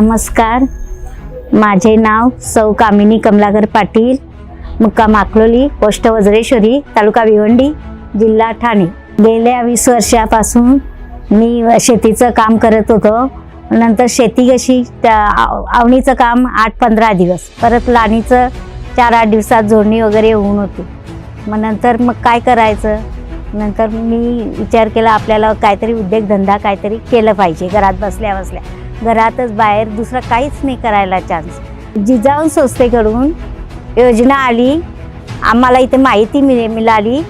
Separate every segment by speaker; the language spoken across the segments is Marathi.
Speaker 1: नमस्कार. माझे नाव सौ कामिनी कमलाकर पाटील मुक्काम अकलोली पोस्ट वज्रेश्वरी तालुका भिवंडी जिल्हा ठाणे. गेल्या वीस वर्षापासून मी शेतीचं काम करत होतो. नंतर शेती कशी त्या आव- आवणीचं काम आठ पंधरा दिवस परत लाणीचं चार आठ दिवसात जोडणी वगैरे होऊन होती. मग नंतर मग काय करायचं? नंतर मी विचार केला आपल्याला काहीतरी उद्योगधंदा काहीतरी केलं पाहिजे घरात बसल्या बसल्या. घरातच बाहेर दुसरं काहीच नाही करायला चान्स जिजाऊन संस्थेकडून योजना आली. आम्हाला इथे माहिती मिळे मिळाली.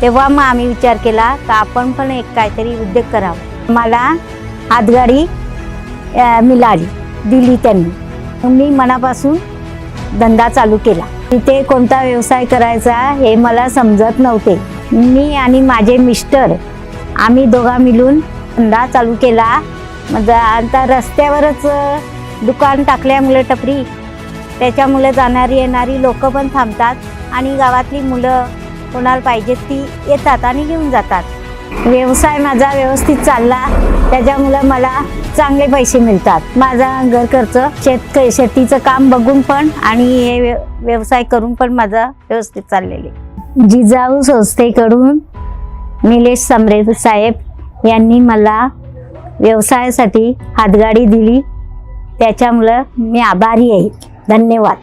Speaker 1: तेव्हा मग आम्ही विचार केला का आपण पण एक काहीतरी उद्योग करावा. मला हातगाडी मिळाली. दिली त्यांनी. मी मनापासून धंदा चालू केला. तिथे कोणता व्यवसाय करायचा हे मला समजत नव्हते. मी आणि माझे मिस्टर आम्ही दोघा मिळून धंदा चालू केला. मग आता रस्त्यावरच दुकान टाकल्यामुळे टपरी त्याच्यामुळे जाणारी येणारी लोक पण थांबतात आणि गावातली मुलं कोणाला पाहिजेत ती येतात आणि घेऊन जातात. व्यवसाय माझा व्यवस्थित चालला त्याच्यामुळं मला चांगले पैसे मिळतात. माझा घर खर्च शेत शेतीचं काम बघून पण आणि हे व्यवसाय करून पण माझा व्यवस्थित चाललेले जिजाऊ संस्थेकडून निलेश समरे साहेब यांनी मला व्यवसायासाठी हातगाडी दिली. त्याच्यामुळं मी आभारी आहे. धन्यवाद.